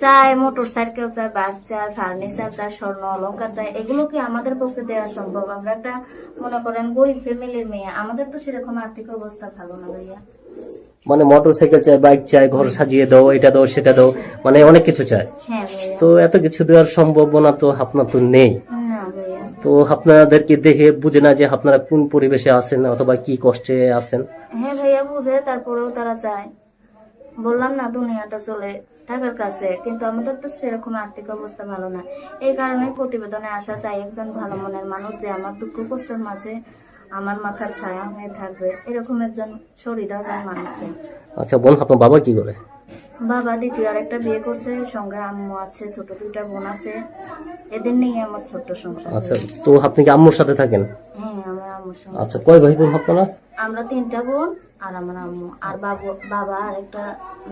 চায় motorcycle চায় bike চায় ফার্নিচার চায় স্বর্ণ অলংকার চায় এগুলো কি আমাদের পক্ষে দেওয়া সম্ভব। আমরা একটা মনে করেন গরিব ফ্যামিলির মেয়ে আমাদের তো সেরকম আর্থিক অবস্থা ভালো না ভাইয়া। মানে মোটর সাইকেল চায় বাইক চায় ঘর সাজিয়ে দাও এটা দাও সেটা দাও মানে অনেক কিছু চায়। হ্যাঁ তো এত কিছু দেওয়ার সম্ভাবনা তো আপনার তো নেই। তো আপনাদেরকে দেখে বুঝে না যে আপনারা কোন পরিবেশে আছেন অথবা কি কষ্টে আছেন? হ্যাঁ ভাইয়া বুঝে তারপরেও তারা চায়। বললাম না দুনিয়াটা চলে টাকার কাছে কিন্তু আমাদের তো সেরকম আর্থিক অবস্থা ভালো না। এই কারণে প্রতিবেদনে আসা চাই একজন ভালো মনের মানুষ যে আমার দুঃখ কষ্টের মাঝে আমার মাথার ছায়া হয়ে থাকবে। এরকম একজন সরিদার মানুষ চাই আচ্ছা বোন আপনার বাবা কি করে? বাবা দ্বিতীয় আর একটা বিয়ে করছে সঙ্গে আম্মু আছে ছোট দুইটা বোন আছে। এদের নিয়ে আমার ছোট্ট সংসার। আচ্ছা তো আপনি কি আম্মুর সাথে থাকেন? হ্যাঁ আমার আম্মুর সাথে আচ্ছা কয় ভাই বোন আপনারা? আমরা তিনটা বোন আর আমার আম্মু। আর বাবু বাবা আর একটা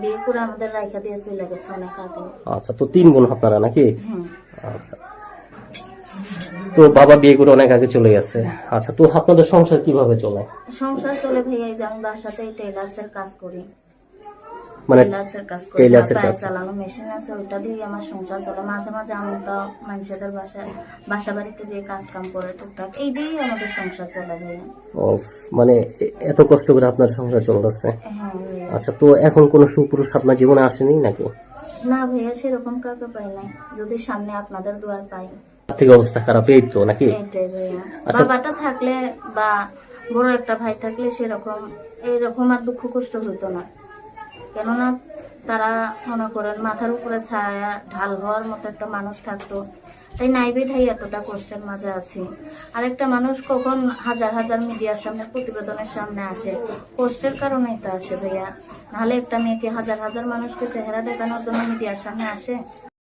বিয়ে করে আমাদের রাইখা দিয়ে চলে গেছে অনেক আগে। আচ্ছা তো তিন বোন আপনারা নাকি? হ্যাঁ। আচ্ছা। তো বাবা বিয়ে করে অনেক আগে চলে গেছে। আচ্ছা তো আপনাদের সংসার কীভাবে চলে? সংসার চলে ভাইয়া আমি বাসাতেই টেলার্স এর কাজ করি। মানে কাজ। চালানো মেশিন আছে ওইটা দিয়ে আমার সংসার চলে। মাঝে মাঝে আমরা মানুষদের বাসায় বাসা বাড়িতে যে কাজ কাম করে টুকটাক এই দিয়েই আমাদের সংসার চলে মানে এত কষ্ট করে আপনার সংসার চলতেছে? হ্যাঁ আচ্ছা তো এখন কোন সুপুরুষ আপনার জীবনে আসেনি নাকি? না ভাইয়া সেরকম কাউকে পাই নাই। যদি সামনে আপনাদের দুয়ার পাই। আর্থিক অবস্থা খারাপ এই তো নাকি? আচ্ছা। বাবাটা থাকলে বা বড় একটা ভাই থাকলে সেরকম এইরকম আর দুঃখ কষ্ট হইতো না। কেননা তারা মনে করেন মাথার উপরে ছায়া, ঢাল হওয়ার মতো একটা মানুষ থাকতো। তাই নাই বিধাই এতটা কষ্টের মাঝে আছি। আরেকটা মানুষ কখন হাজার হাজার মিডিয়ার সামনে, প্রতিবেদনের সামনে আসে, কষ্টের কারণেই তো আসে ভাইয়া। নাহলে একটা মেয়েকে হাজার হাজার মানুষকে চেহারা দেখানোর জন্য মিডিয়ার সামনে আসে?